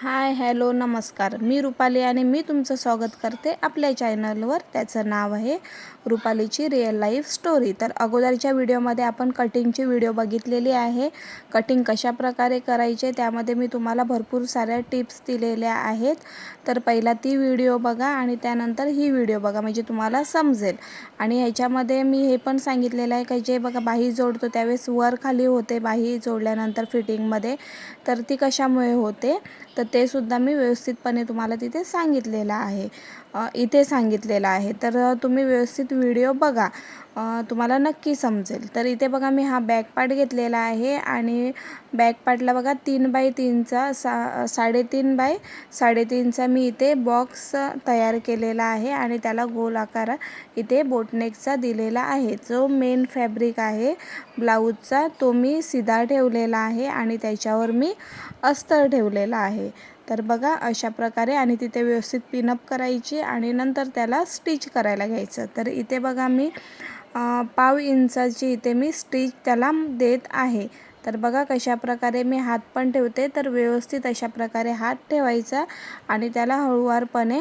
হ্যাঁ hi hello नमस्कार. मी रुपाली आणि मी तुमचं स्वागत करते आपल्या चॅनलवर. त्याचं नाव आहे रुपालीची रिअल लाईफ स्टोरी तर अगोदरच्या व्हिडिओमध्ये आपण कटिंगची व्हिडिओ बघितलेली आहे. कटिंग कशा प्रकारे करायचे त्यामध्ये मी तुम्हाला भरपूर साऱ्या टिप्स दिलेल्या आहेत. तर पहिला ती व्हिडिओ बघा आणि त्यानंतर ही व्हिडिओ बघा म्हणजे तुम्हाला समजेल. आणि ह्याच्यामध्ये मी हे पण सांगितलेलं आहे की जे बघा बाही जोडतो त्यावेळेस वर खाली होते बाही जोडल्यानंतर फिटिंगमध्ये तर ती कशामुळे होते? तर ते सुद्धा सुद्धा मी व्यवस्थितपणे तुम्हाला तिथे सांगितलेलं आहे. इथे सांगितलेलं आहे. तर तुम्ही व्यवस्थित व्हिडिओ बघा. तुम्हाला नक्की समजेल. तर इथे बघा मी हा बॅक पार्ट घेतलेला आहे आणि बॅक पार्टला बघा तीन बाय तीनचा सा साडेतीन बाय साडेतीनचा मी इथे बॉक्स तयार केलेला आहे आणि त्याला गोल आकार इथे बोटनेकचा दिलेला आहे. जो मेन फॅब्रिक आहे ब्लाऊजचा तो मी सिधा ठेवलेला आहे आणि त्याच्यावर मी अस्तर ठेवलेला आहे. तर बघा अशा प्रकारे आणि तिथे व्यवस्थित पिनअप करायची आणि नंतर त्याला स्टिच करायला घ्यायचं. तर इथे बघा मी पाव इंचाची इथे मी स्टिच त्याला देत आहे. तर बघा कशा प्रकारे मी हात पण ठेवते तर व्यवस्थित अशा प्रकारे हात ठेवायचा आणि त्याला हळूवारपणे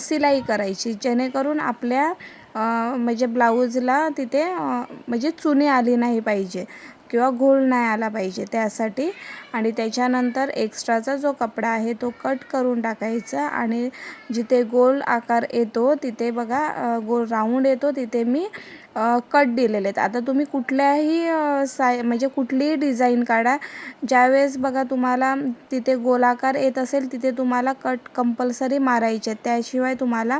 सिलाई करायची. जेणेकरून आपल्या म्हणजे ब्लाऊजला तिथे म्हणजे चुनी आली नाही पाहिजे किंवा घोळ नाही आला पाहिजे. त्यासाठी आणि त्याच्यानंतर एक्स्ट्राचा जो कपडा आहे तो कट करून टाकायचा आणि जिथे गोल आकार येतो तिथे बघा गोल राऊंड येतो तिथे मी कट दिलेले आहेत. आता तुम्ही कुठल्याही साय म्हणजे कुठलीही डिझाईन काढा. ज्यावेळेस बघा तुम्हाला तिथे गोलाकार येत असेल तिथे तुम्हाला कट कंपल्सरी मारायचे त्याशिवाय तुम्हाला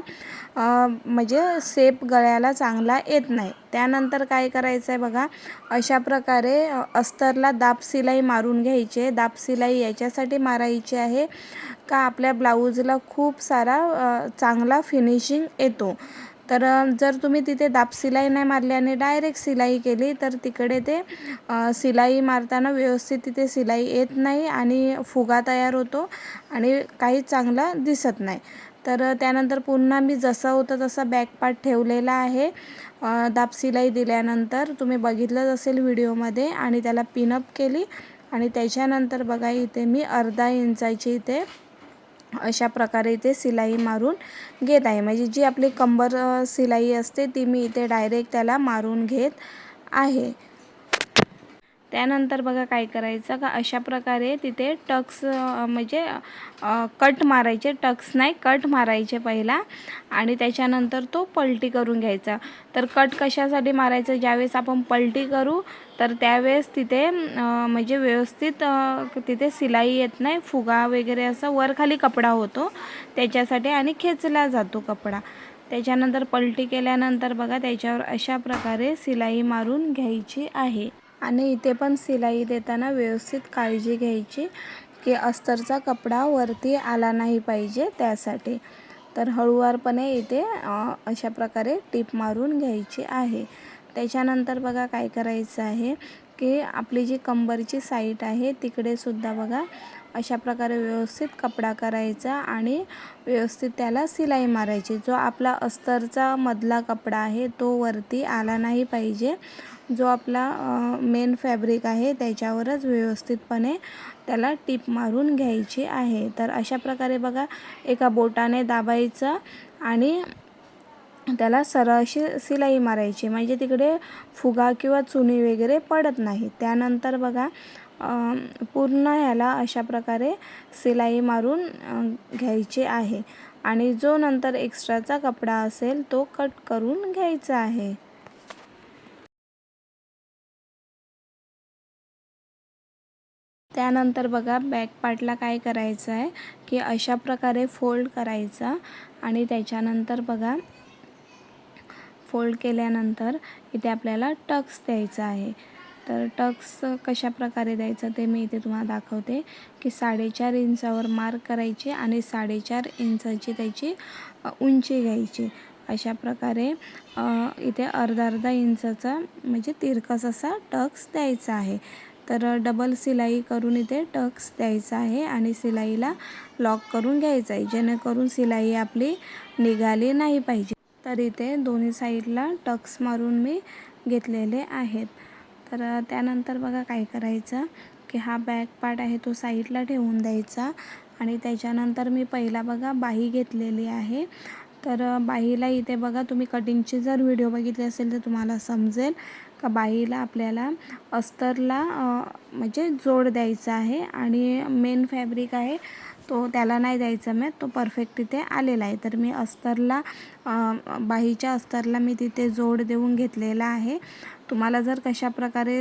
म्हणजे सेप गळ्याला चांगला येत नाही. त्यानंतर काय करायचं आहे बघा अशा प्रकारे अस्तरला दाब सिलाई मारून घ्यायचे दाब सिलाई याच्यासाठी मारायची आहे का आपल्या ब्लाऊजला खूप सारा चांगला फिनिशिंग येतो. तर जर तुम्ही तिथे दाब सिलाई नाही मारली आणि डायरेक्ट सिलाई केली तर तिकडे ते सिलाई मारताना व्यवस्थित तिथे सिलाई येत नाही आणि फुगा तयार होतो आणि काही चांगलं दिसत नाही. तर त्यानंतर पुन्हा मी जसं होतं तसं बॅक पार्ट ठेवलेला आहे. दाब सिलाई दिल्यानंतर तुम्ही बघितलंच असेल व्हिडिओमध्ये आणि त्याला पिनअप केली. आणि त्याच्यानंतर बघा इथे मी अर्धा इंचाची इथे अशा प्रकारे इथे सिलाई मारून घेत आहे. म्हणजे जी आपली कंबर सिलाई असते ती मी इथे डायरेक्ट त्याला मारून घेत आहे. त्यानंतर बघा काय करायचं का अशा प्रकारे तिथे टक्स म्हणजे कट मारायचे. टक्स नाही कट मारायचे पहिला. आणि त्याच्यानंतर तो पलटी करून घ्यायचा. तर कट कशासाठी मारायचं? ज्यावेळेस आपण पलटी करू तर त्यावेळेस तिथे म्हणजे व्यवस्थित तिथे सिलाई येत नाही. फुगा वगैरे असं वरखाली कपडा होतो. त्याच्यासाठी आणि खेचला जातो कपडा. त्याच्यानंतर पलटी केल्यानंतर बघा त्याच्यावर अशा प्रकारे सिलाई मारून घ्यायची आहे. आणि इथे पण सिलाई देताना व्यवस्थित काळजी घ्यायची की अस्तरचा कपडा वरती आला नाही पाहिजे त्यासाठी. तर हळूवारपणे इथे अशा प्रकारे टीप मारून घ्यायची आहे. त्याच्यानंतर बघा काय करायचं आहे की आपली जी कंबरची साईट आहे तिकडे सुद्धा बघा अशा प्रकारे व्यवस्थित कपडा करायचा आणि व्यवस्थित त्याला सिलाई मारायची. जो आपला अस्तरचा मधला कपडा आहे तो वरती आला नाही पाहिजे. जो आपला मेन फॅब्रिक आहे त्याच्यावरच व्यवस्थितपणे त्याला टीप मारून घ्यायची आहे. तर अशा प्रकारे बघा एका बोटाने दाबायचं आणि त्याला सरळ अशी सिलाई मारायची. म्हणजे तिकडे फुगा किंवा चुनी वगैरे पडत नाही. त्यानंतर बघा पूर्ण ह्याला अशा प्रकारे सिलाई मारून घ्यायची आहे. आणि जो नंतर एक्स्ट्राचा कपडा असेल तो कट करून घ्यायचा आहे. त्यानंतर बघा बॅक पार्टला काय करायचं आहे की अशा प्रकारे फोल्ड करायचा आणि त्याच्यानंतर बघा फोल्ड केल्यानंतर इथे आपल्याला टक्स द्यायचा आहे. तर टक्स कशा प्रकारे द्यायचं ते मी इथे तुम्हाला दाखवते की साडेचार इंचावर मार्क करायचे आणि साडेचार इंचाची त्याची उंची घ्यायची. अशा प्रकारे इथे अर्धा अर्धा इंचाचा म्हणजे तिरकस असा टक्स द्यायचा आहे. तर डबल सिलाई करून इथे टक्स द्यायचा आहे आणि सिलाईला लॉक करून घ्यायचं आहे. जेणेकरून सिलाई आपली निघाली नाही पाहिजे. तर इथे दोन्ही साईडला टक्स मारून मी घेतलेले आहेत. तर त्यानंतर बघा काय करायचं की हा बॅक पार्ट आहे तो साईडला ठेवून द्यायचा आणि त्याच्यानंतर मी पहिला बघा बाही घेतलेली आहे. तर बाहीला इथे बघा तुम्ही कटिंगची जर व्हिडिओ बघितली असेल तर तुम्हाला समजेल का बाहीला आपल्याला अस्तरला म्हणजे जोड द्यायचा आहे आणि मेन फॅब्रिक आहे तो त्याला नाही द्यायचा मी तो परफेक्ट तिथे आलेला आहे. तर मी अस्तरला बाहीच्या अस्तरला मी तिथे जोड देऊन घेतलेला आहे. तुम्हाला जर कशा प्रकारे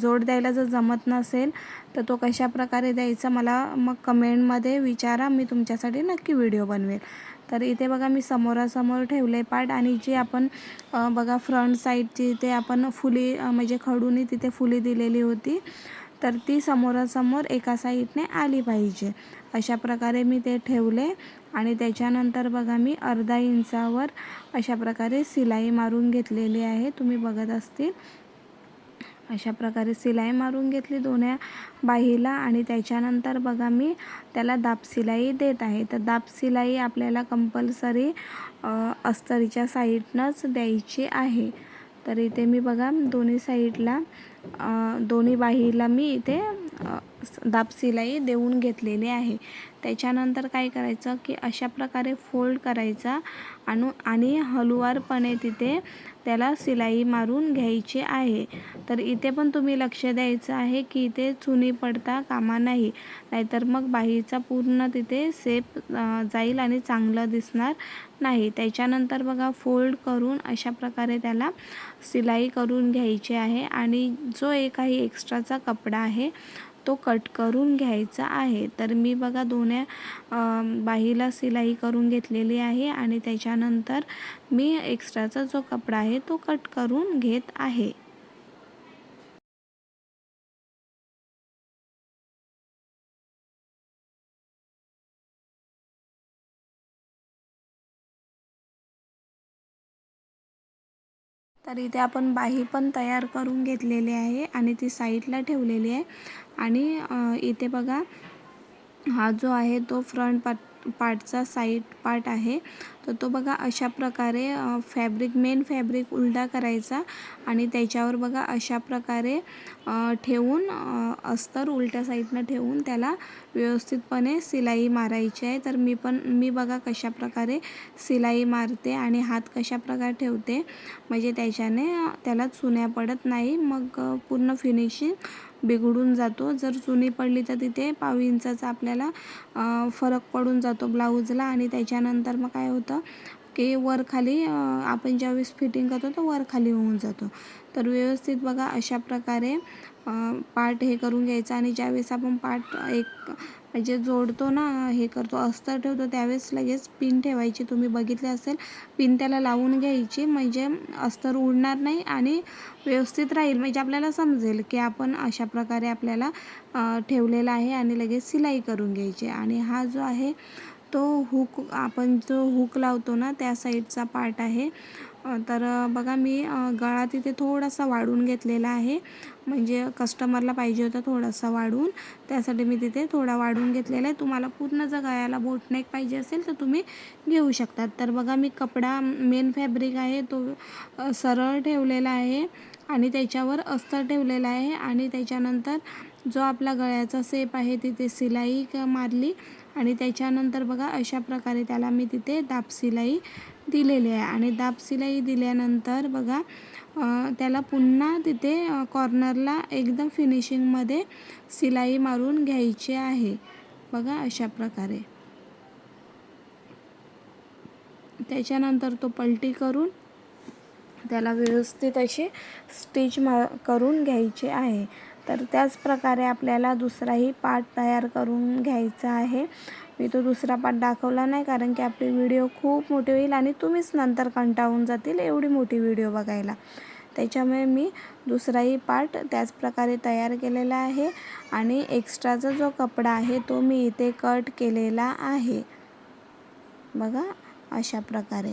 जोड द्यायला जर जमत नसेल तर तो कशा प्रकारे द्यायचा मला मग कमेंटमध्ये विचारा मी तुमच्यासाठी नक्की व्हिडिओ बनवेल. तर इथे बघा मी समोरासमोर ठेवले पाट आणि जी आपण बघा फ्रंट साईडची इथे आपण फुली म्हणजे खडूनी तिथे फुली दिलेली होती. तर ती समोरासमोर एका साईडने आली पाहिजे. अशा प्रकारे मी ते ठेवले आणि त्याच्यानंतर बघा मी अर्धा इंचावर अशा प्रकारे सिलाई मारून घेतलेली आहे. तुम्ही बघत असतील. अशा प्रकारे सिलाई मारून घेतली दोन्या बाहीला आणि त्याच्यानंतर बघा मी त्याला दाब सिलाई देत आहे. तर दाब सिलाई आपल्याला कंपल्सरी अस्तरीच्या साईडनंच द्यायची आहे. तर इथे मी बघा दोन्ही साईडला दोन्ही बाहीला मी इथे दाब सिलाई देऊन घेतलेली आहे. त्याच्यानंतर काय करायचं की अशा प्रकारे फोल्ड करायचा आणू आणि हलुवारपणे तिथे त्याला सिलाई मारून घ्यायची आहे. तर इथे पण तुम्ही लक्ष द्यायचं आहे की इथे चुनी पडता कामा नाही. नाहीतर मग बाहीचा पूर्ण तिथे सेप जाईल आणि चांगलं दिसणार नाही. त्याच्यानंतर बघा फोल्ड करून अशा प्रकारे त्याला सिलाई करून घ्यायची आहे. आणि जो एक काही एक्स्ट्राचा कपडा आहे तो कट करून घ्यायचा आहे. तर मी बघा दोन्ही बाहीला सिलाई करून घेतलेली आहे आणि त्याच्यानंतर मी एक्स्ट्राचा जो कपडा आहे तो कट करून घेत आहे. तर इथे आपण बाही पण तयार करून घेतलेली आहे आणि ती साईडला ठेवलेली आहे. आणि इथे बघा हा जो आहे तो फ्रंट पार्ट पार्टचा साईड पार्ट आहे. तर तो बघा अशा प्रकारे फॅब्रिक मेन फॅब्रिक उलटा करायचा आणि त्याच्यावर बघा अशा प्रकारे ठेवून अस्तर उलट्या साईडनं ठेवून त्याला व्यवस्थितपणे सिलाई मारायची आहे. तर मी पण मी बघा कशा प्रकारे सिलाई मारते आणि हात कशा प्रकारे ठेवते. म्हणजे त्याच्याने त्याला चुन्या पडत नाही. मग पूर्ण फिनिशिंग बिघडून जातो. जर चुनी पडली तर तिथे पाव इंचाचा आपल्याला फरक पडून जातो ब्लाऊजला आणि त्याच्यानंतर मग काय होतं की वर खाली आपण ज्यावेळेस फिटिंग करतो तर वर खाली होऊन जातो. तर व्यवस्थित बघा अशा प्रकारे पार्ट हे करून घ्यायचं आणि ज्यावेळेस आपण पार्ट एक जे जोडतो ना हे करतो अस्तर ठेवतो त्यावेळेस लगेच पिन ठेवायची. तुम्ही बघितले असेल पिन त्याला लावून घ्यायची. म्हणजे अस्तर उडणार नाही आणि व्यवस्थित राहील. म्हणजे आपल्याला समजेल की आपण अशा प्रकारे आपल्याला ठेवलेला आहे आणि लगेच सिलाई करून घ्यायची. आणि हा जो आहे तो हुक आपण जो हुक लावतो ना त्या साईडचा पार्ट आहे. तर बघा मी गळा तिथे थोडासा वाढून घेतलेला आहे. म्हणजे कस्टमरला पाहिजे होता थोडासा वाढून. त्यासाठी मी तिथे थोडा वाढून घेतलेला आहे. तुम्हाला पूर्ण जर गळ्याला बोटनेक पाहिजे असेल तर तुम्ही घेऊ शकतात. तर बघा मी कपडा मेन फॅब्रिक आहे तो सरळ ठेवलेला आहे आणि त्याच्यावर अस्तर ठेवलेला आहे आणि त्याच्यानंतर जो आपला गळ्याचा सेप आहे तिथे सिलाई मारली आणि त्याच्यानंतर बघा अशा प्रकारे त्याला मी तिथे दाब सिलाई दिलेली आहे आणि दाब सिलाई दिल्यानंतर बघा त्याला पुन्हा तिथे कॉर्नरला एकदम फिनिशिंगमध्ये सिलाई मारून घ्यायची आहे. बघा अशा प्रकारे. त्याच्यानंतर तो पलटी करून त्याला व्यवस्थित अशी स्टिच मा करून घ्यायचे आहे. तर त्याच प्रकारे आपल्याला दुसराही पार्ट तयार करून घ्यायचा आहे. मी तो दुसरा पार्ट दाखवला नाही कारण की आपली व्हिडिओ खूप मोठी होईल आणि तुम्हीच नंतर कंटाळून जातील एवढी मोठी व्हिडिओ बघायला. त्याच्यामुळे मी दुसराही पार्ट त्याच प्रकारे तयार केलेला आहे आणि एक्स्ट्राचा जो कपडा आहे तो मी इथे कट केलेला आहे. बघा अशा प्रकारे.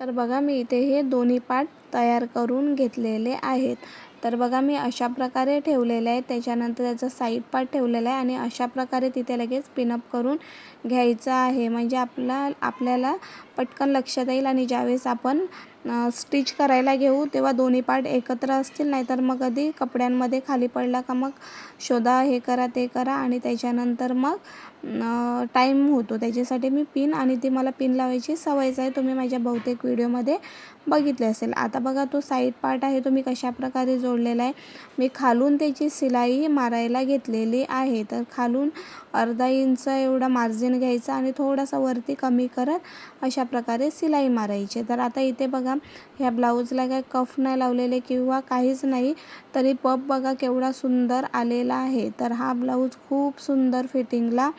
तर बघा मी इथे हे दोन्ही पार्ट तयार करून घेतलेले आहेत. तर बघा मी अशा प्रकारे ठेवलेलं आहे. त्याच्यानंतर त्याचा साईड पार्ट ठेवलेला आहे आणि अशा प्रकारे तिथे लगेच पिनअप करून घ्यायचं आहे. म्हणजे आपला आपल्याला पटकन लक्षात येईल आणि ज्यावेळेस आपण स्टिच करायला घेऊ तेव्हा दोन्ही पार्ट एकत्र असतील नाहीतर मग कधी कपड्यांमध्ये खाली पडला का मग शोधा हे करा ते करा आणि त्याच्यानंतर मग टाईम होतो. त्याच्यासाठी मी पिन आणि ती मला पिन लावायची सवयच आहे. तुम्ही माझ्या बहुतेक व्हिडिओमध्ये बघितले असेल. आता बघा तो साईड पार्ट आहे तो मी कशाप्रकारे जोडलेला आहे. मी खालून त्याची सिलाई मारायला घेतलेली आहे. तर खालून अर्धा इंच एवढा मार्जिन घ्यायचा आणि थोडासा वरती कमी करत अशा प्रकारे सिलाई मारायची. तर आता इथे बघा ह्या ब्लाऊजला काय कफ नाही लावलेले किंवा काहीच नाही तरी पप बघा केवढा सुंदर आलेला आहे. तर हा ब्लाऊज खूप सुंदर फिटिंगला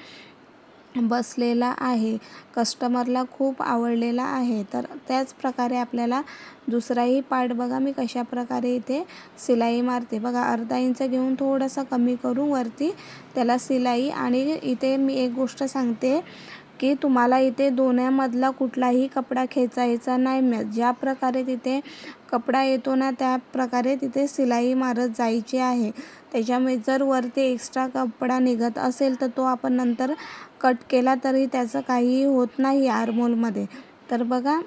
बसलेला आहे. कस्टमरला खूप आवडलेला आहे. तर त्याच प्रकारे आपल्याला दुसराही पार्ट बघा मी कशा प्रकारे इथे सिलाई मारते. बघा अर्धा इंच घेऊन थोडंसं कमी करून वरती त्याला सिलाई आणि इथे मी एक गोष्ट सांगते. की तुम्हाला इथे दोन्यामधला कुठलाही कपडा खेचायचा नाही. मिळत ज्या प्रकारे तिथे कपडा येतो ना त्या प्रकारे तिथे सिलाई मारत जायची आहे. त्याच्यामुळे जर वरती एक्स्ट्रा कपडा निघत असेल तर तो आपण नंतर कट केला तरी त्याचं काहीही होत नाही आरमोलमध्ये तर बघा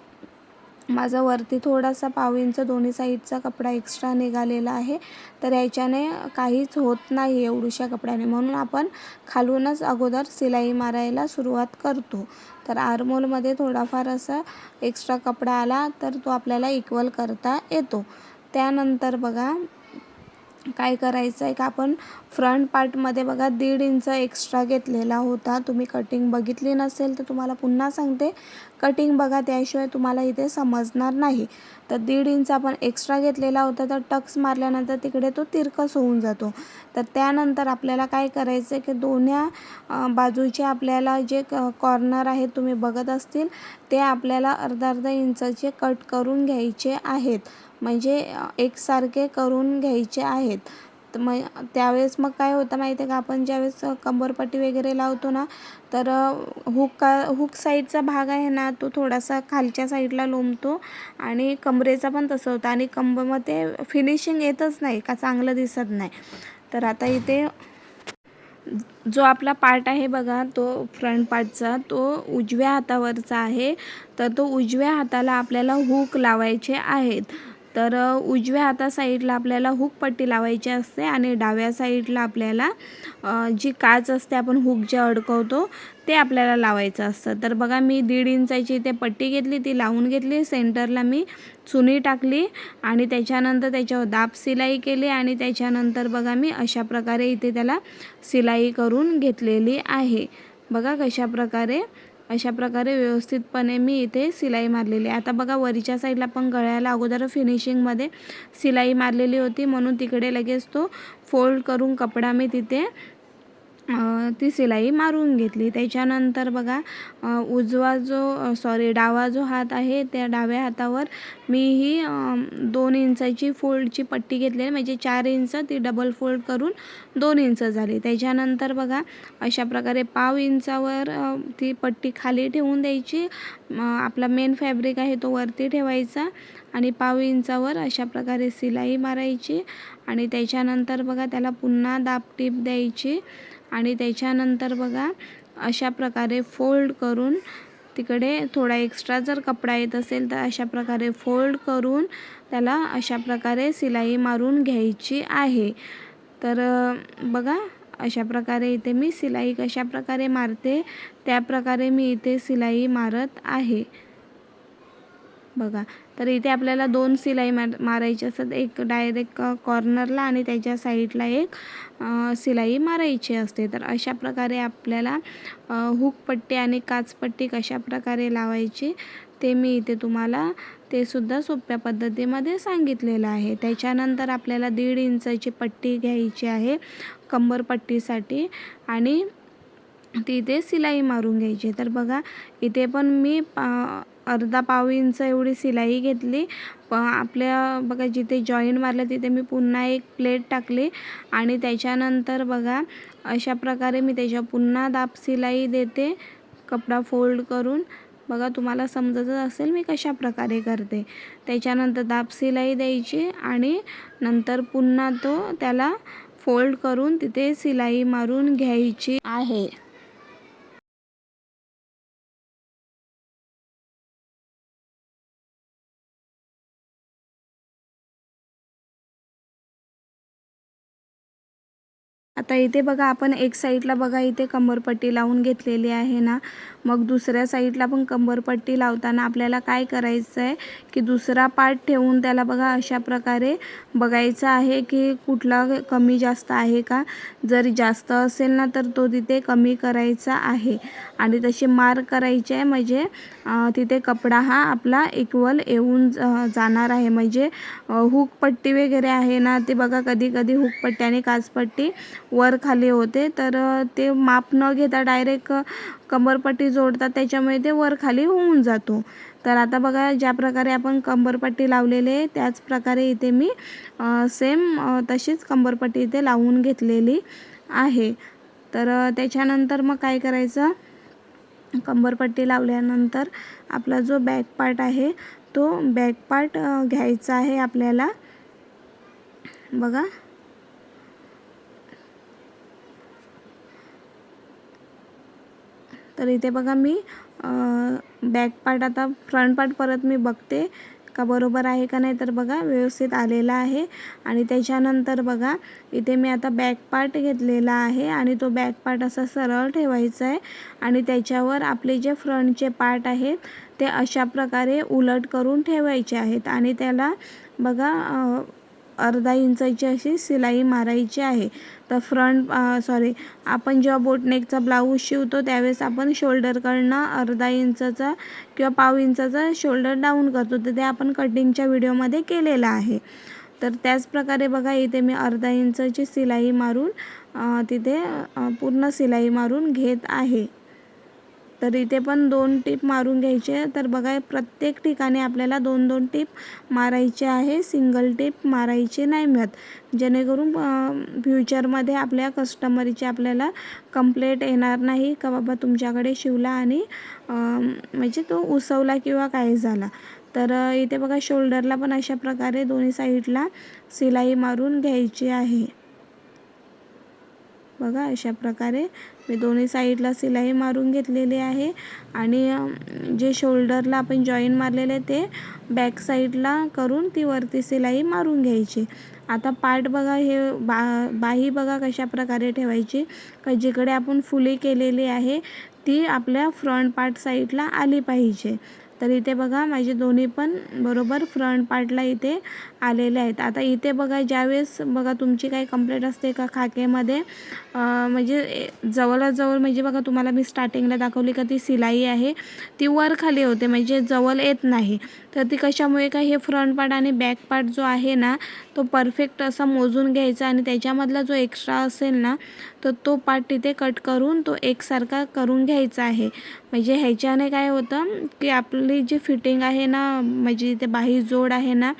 माझा वरती थोडासा पाव इंच दोन्ही साईडचा कपडा एक्स्ट्रा निघालेला आहे. तर याच्याने काहीच होत नाही एवढूशा कपड्याने. म्हणून आपण खालूनच अगोदर सिलाई मारायला सुरुवात करतो. तर आरमोलमध्ये थोडाफार असा एक्स्ट्रा कपडा आला तर तो आपल्याला इक्वल करता येतो. त्यानंतर बघा काय करायचं आहे का? आपण फ्रंट पार्टमध्ये बघा दीड इंच एक्स्ट्रा घेतलेला होता. तुम्ही कटिंग बघितली नसेल तर तुम्हाला पुन्हा सांगते. कटिंग बघा त्याशिवाय तुम्हाला इथे समजणार नाही. तर दीड इंच आपण एक्स्ट्रा घेतलेला होता तर टक्स मारल्यानंतर तिकडे तो तिरकस होऊन जातो. तर त्यानंतर आपल्याला काय करायचं आहे की दोन्ही बाजूचे आपल्याला जे क कॉर्नर आहेत तुम्ही बघत असतील ते आपल्याला अर्धा अर्धा इंचाचे कट करून घ्यायचे आहेत. म्हणजे एकसारखे करून घ्यायचे आहेत. तर मग त्यावेळेस मग काय होतं माहिती आहे का? आपण ज्यावेळेस कंबरपट्टी वगैरे लावतो ना तर हुक का हुक साईडचा भाग आहे ना तो थोडासा खालच्या साईडला लोंबतो आणि कमरेचा पण तसं होतं आणि कंबमध्ये फिनिशिंग येतच नाही का? चांगलं दिसत नाही. तर आता इथे जो आपला पार्ट आहे बघा तो फ्रंट पार्टचा तो उजव्या हातावरचा आहे. तर तो उजव्या हाताला आपल्याला हुक लावायचे आहेत. तर उजव्या हाता साईडला आपल्याला हुक पट्टी लावायची असते आणि डाव्या साईडला आपल्याला जी काच असते आपण हुक जे अडकवतो ते आपल्याला लावायचं असतं. तर बघा मी दीड इंचाची इथे पट्टी घेतली ती लावून घेतली सेंटरला मी चुनी टाकली आणि त्याच्यानंतर त्याच्यावर दाब सिलाई केली आणि त्याच्यानंतर बघा मी अशा प्रकारे इथे त्याला सिलाई करून घेतलेली आहे. बघा कशा प्रकारे अशा प्रकारे व्यवस्थितपणे मी इथे सिलाई मारलेली आहे. आता बघा वरीच्या साईडला पण गळ्याला अगोदर फिनिशिंगमध्ये सिलाई मारलेली होती. म्हणून तिकडे लगेच तो फोल्ड करून कपडा मी तिथे ती सिलाई मारून घेतली. त्याच्यानंतर बघा उजवा जो सॉरी डावा जो हात आहे त्या डाव्या हातावर मी ही दोन इंचाची फोल्डची पट्टी घेतलेली. म्हणजे चार इंच ती डबल फोल्ड करून दोन इंच झाली. त्याच्यानंतर बघा अशा प्रकारे पाव इंचावर ती पट्टी खाली ठेवून द्यायची. आपला मेन फॅब्रिक आहे तो वरती ठेवायचा आणि पाव इंचावर अशा प्रकारे सिलाई मारायची. आणि त्याच्यानंतर बघा त्याला पुन्हा दाबटीप द्यायची. आणि त्याच्यानंतर बघा अशा प्रकारे फोल्ड करून तिकडे थोडा एक्स्ट्रा जर कपडा येत असेल तर अशा प्रकारे फोल्ड करून त्याला अशा प्रकारे सिलाई मारून घ्यायची आहे. तर बघा अशा प्रकारे इथे मी सिलाई कशा प्रकारे मारते त्या प्रकारे मी इथे सिलाई मारत आहे. बघा तर इथे आपल्याला दोन सिलाई मार मारायची असतात. एक डायरेक्ट कॉर्नरला आणि त्याच्या साईडला एक सिलाई मारायची असते. तर अशा प्रकारे आपल्याला हुकपट्टी आणि काचपट्टी कशा प्रकारे लावायची ते मी इथे तुम्हाला ते सुद्धा सोप्या पद्धतीमध्ये सांगितलेलं आहे. त्याच्यानंतर आपल्याला दीड इंचाची पट्टी घ्यायची आहे कंबरपट्टीसाठी आणि तिथे सिलाई मारून घ्यायची तर बघा इथे पण मी अर्धा पाव इंच एवढी सिलाई घेतली. प आपल्या बघा जिथे जॉईन मारलं तिथे मी पुन्हा एक प्लेट टाकली. आणि त्याच्यानंतर बघा अशा प्रकारे मी त्याच्या पुन्हा दाब सिलाई देते कपडा फोल्ड करून. बघा तुम्हाला समजत असेल मी कशा प्रकारे करते. त्याच्यानंतर दाब सिलाई द्यायची आणि नंतर पुन्हा तो त्याला फोल्ड करून तिथे सिलाई मारून घ्यायची आहे. आता इथे बघा आपण एक साईडला बघा इथे कंबरपट्टी लावून घेतलेली आहे ना. मग दुसऱ्या साईडला पण कंबरपट्टी लावताना आपल्याला काय करायचं आहे की दुसरा पार्ट ठेवून त्याला बघा अशा प्रकारे बघायचं आहे की कुठला कमी जास्त आहे का. जर जास्त असेल ना तर तो तिथे कमी करायचा आहे. आणि तशी मार्क करायची आहे म्हणजे तिथे कपडा हा आपला इक्वल येऊन जाणार आहे. म्हणजे हुकपट्टी वगैरे आहे ना ते बघा कधी कधी हुकपट्टी आणि काचपट्टी वर खाली होते तर ते माप न घेता डायरेक्ट कंबरपट्टी जोडतात त्याच्यामुळे ते वर खाली होऊन जातो. तर आता बघा ज्या प्रकारे आपण कंबरपट्टी लावलेली आहे त्याच प्रकारे इथे मी सेम तशीच कंबरपट्टी इथे लावून घेतलेली आहे. तर त्याच्यानंतर मग काय करायचं? कंबरपट्टी लावल्यानंतर आपला जो बॅक पार्ट आहे तो बॅक पार्ट घ्यायचा आहे आपल्याला. बघा. तर इथे बघा मी बॅक पार्ट आता फ्रंट पार्ट परत मी बघते का बरोबर आहे का नाही तर बघा व्यवस्थित आलेला आहे. आणि त्याच्यानंतर बघा इथे मी आता बॅक पार्ट घेतलेला आहे आणि तो बॅक पार्ट असा सरळ ठेवायचा आहे. आणि त्याच्यावर आपले जे फ्रंटचे पार्ट आहेत ते अशा प्रकारे उलट करून ठेवायचे आहेत. आणि त्याला बघा अर्धा इंचाची अशी शिलाई मारायची आहे. तर फ्रंट सॉरी आपण जेव्हा बोटनेकचा ब्लाऊज शिवतो त्यावेळेस आपण शोल्डरकडनं अर्धा इंचाचा किंवा पाव इंचाचा शोल्डर डाऊन करतो. तर ते आपण कटिंगच्या व्हिडिओमध्ये केलेलं आहे. तर त्याचप्रकारे बघा इथे मी अर्धा इंचाची शिलाई मारून तिथे पूर्ण शिलाई मारून घेत आहे. तर इथे पण दोन टीप मारून घ्यायचे तर बघा प्रत्येक ठिकाणी आपल्याला दोन दोन टीप मारायचे आहे. सिंगल टीप मारायचे नाही मिळत. जेणेकरून फ्युचरमध्ये आपल्या कस्टमरची आपल्याला कंप्लेंट येणार नाही का बाबा तुमच्याकडे शिवला आणि म्हणजे तो उसवला किंवा काय झाला. तर इथे बघा शोल्डरला पण अशा प्रकारे दोन्ही साईडला सिलाई मारून घ्यायची आहे. बघा अशा प्रकारे मी दोन्ही साईडला शिलाई मारून घेतलेली आहे. आणि जे शोल्डरला आपण जॉईन मारलेले ते बॅक साईडला करून ती वरती शिलाई मारून घ्यायची. आता पार्ट बघा हे बा बाही बघा कशा प्रकारे ठेवायची. का जिकडे आपण फुली केलेली आहे ती आपल्या फ्रंट पार्ट साईडला आली पाहिजे. तर इथे बघा माझे दोन्ही पण बरोबर फ्रंट पार्टला इथे आलेले आहेत. आता इथे बघा ज्यावेळेस बघा तुमची काही कंप्लेंट असते का खाकेमध्ये म्हणजे जवळजवळ म्हणजे बघा तुम्हाला मी स्टार्टिंगला दाखवली का ती सिलाई आहे ती वर खाली होते म्हणजे जवळ येत नाही. तर ती कशामुळे का हे फ्रंट पार्ट आणि बॅक पार्ट जो आहे ना तो परफेक्ट असा मोजून घ्यायचा आणि त्याच्यामधला जो एक्स्ट्रा असेल ना तर तो पार्ट तिथे कट करून तो एकसारखा करून घ्यायचा आहे. म्हणजे ह्याच्याने काय होतं की आपली जी फिटिंग आहे ना म्हणजे इथे बाही जोड आहे ना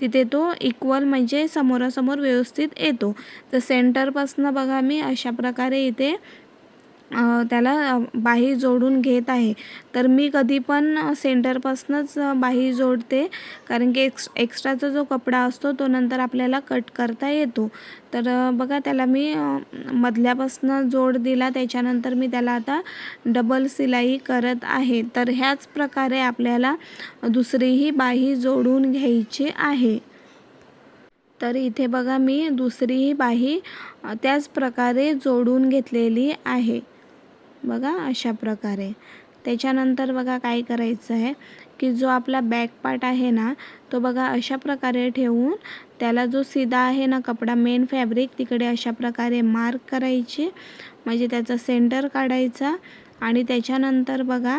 तिथे तो इक्वल म्हणजे समोरासमोर व्यवस्थित येतो. तर सेंटरपासनं बघा मी अशा प्रकारे इथे त्याला बाही जोडून घेत आहे. तर मी कधी पण सेंटरपासूनच बाही जोडते. कारण की एक्स एक्स्ट्राचा जो कपडा असतो तो नंतर आपल्याला कट करता येतो. तर बघा त्याला मी मधल्यापासून जोड दिला. त्याच्यानंतर मी त्याला आता डबल सिलाई करत आहे. तर ह्याच प्रकारे आपल्याला दुसरीही बाही जोडून घ्यायची आहे. तर इथे बघा मी दुसरीही बाही त्याच प्रकारे जोडून घेतलेली आहे. बघा अशा प्रकारे. त्याच्यानंतर बघा काय करायचं आहे की जो आपला बॅक पार्ट आहे ना तो बघा अशा प्रकारे ठेवून त्याला जो सीधा आहे ना कपडा मेन फॅब्रिक तिकडे अशा प्रकारे मार्क करायची. म्हणजे त्याचा सेंटर काढायचा आणि त्याच्यानंतर बघा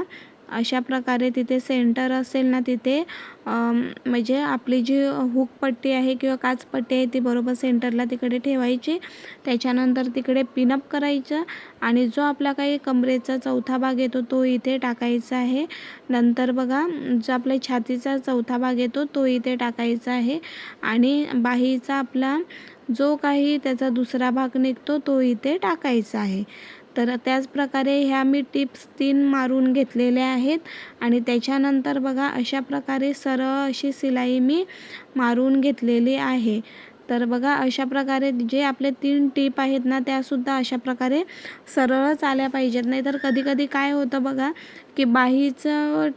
अशा प्रकारे तिथे सेंटर असेल ना तिथे म्हणजे आपली जी हुकपट्टी आहे किंवा काचपट्टी आहे ती बरोबर सेंटरला तिकडे ठेवायची. त्याच्यानंतर तिकडे पिनअप करायचं आणि जो आपला काही कमरेचा चौथा भाग येतो तो इथे टाकायचा आहे. नंतर बघा जो आपल्या छातीचा चौथा भाग येतो तो इथे टाकायचा आहे आणि बाहीचा आपला जो काही त्याचा दुसरा भाग निघतो तो इथे टाकायचा आहे. तर त्याचप्रकारे ह्या मी टिप्स तीन मारून घेतलेल्या आहेत. आणि त्याच्यानंतर बघा अशा प्रकारे सरळ अशी सिलाई मी मारून घेतलेली आहे. तर बघा अशा प्रकारे जे आपले तीन टीप आहेत ना त्यासुद्धा अशा प्रकारे सरळच आल्या पाहिजेत. नाही तर कधीकधी काय होतं बघा की बाहीचं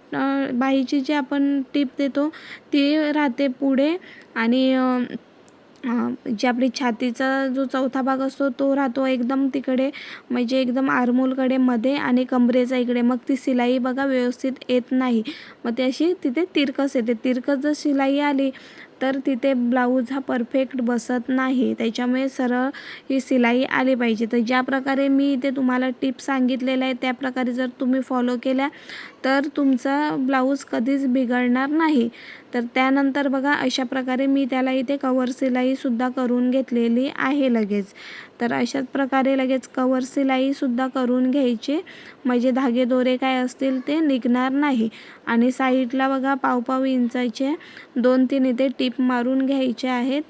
बाहीची जी आपण टीप देतो ती राहते पुढे. आणि जे आपली छातीचा जो चौथा भाग असतो तो राहतो एकदम तिकडे म्हणजे एकदम आरमोलकडे मध्ये आणि कमरेचा इकडे. मग ती शिलाई बघा व्यवस्थित येत नाही. मग ती अशी तिथे तिरकस येते. तिरकस जर शिलाई आली तर तिथे ब्लाऊज हा परफेक्ट बसत नाही. त्याच्यामुळे सरळ ही शिलाई आली पाहिजे. तर ज्या प्रकारे मी इथे तुम्हाला टिप्स सांगितलेल्या आहे त्या प्रकारे जर तुम्ही फॉलो केल्या तर तुमचा ब्लाऊज कधीच बिघडणार नाही. तर त्यानंतर बघा अशा प्रकारे मी त्याला इथे कवर सिलाईसुद्धा करून घेतलेली आहे लगेच. तर अशाच प्रकारे लगेच कवर सिलाईसुद्धा करून घ्यायचे. म्हणजे धागे दोरे काय असतील ते निघणार नाही. आणि साईडला बघा पाव पाव इंचाचे दोन तीन इथे टीप मारून घ्यायचे आहेत.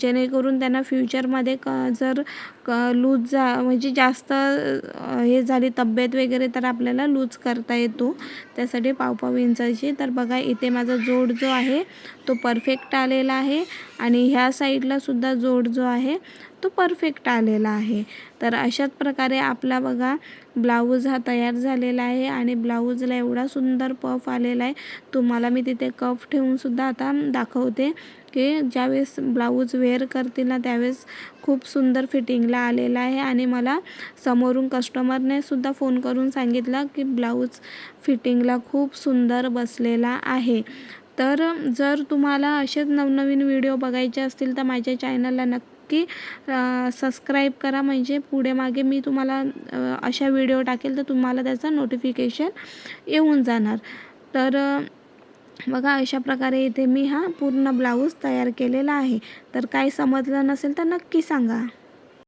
जेणेकरून त्यांना फ्युचरमध्ये क जर क लूज जा म्हणजे जास्त हे झाली तब्येत वगैरे तर आपल्याला लूज करता येतो. त्यासाठी पावपाव इंचायची इंचाची तर बघा इथे माझा जोड जो आहे तो परफेक्ट आलेला आहे. आणि ह्या साईडलासुद्धा जोड जो आहे तो परफेक्ट आलेला आहे. तर अशाच प्रकारे आपला बघा ब्लाऊज हा तयार झालेला आहे. आणि ब्लाऊजला एवढा सुंदर पफ आलेला आहे. तुम्हाला मी तिथे कफ ठेवूनसुद्धा आता दाखवते. की ज्यावेळेस ब्लाऊज वेअर करतील ना त्यावेळेस खूप सुंदर फिटिंगला आलेला आहे. आणि मला समोरून कस्टमरने सुद्धा फोन करून सांगितलं की ब्लाऊज फिटिंगला खूप सुंदर बसलेला आहे. तर जर तुम्हाला असेच नवनवीन व्हिडिओ बघायचे असतील तर माझ्या चॅनलला नक्की सबस्क्राईब करा. म्हणजे पुढे मागे मी तुम्हाला अशा व्हिडिओ टाकेल तर तुम्हाला त्याचं नोटिफिकेशन येऊन जाणार. तर बघा अशा प्रकारे इथे मी हा पूर्ण ब्लाऊज तयार केलेला आहे. तर काय समजलं नसेल तर नक्की सांगा.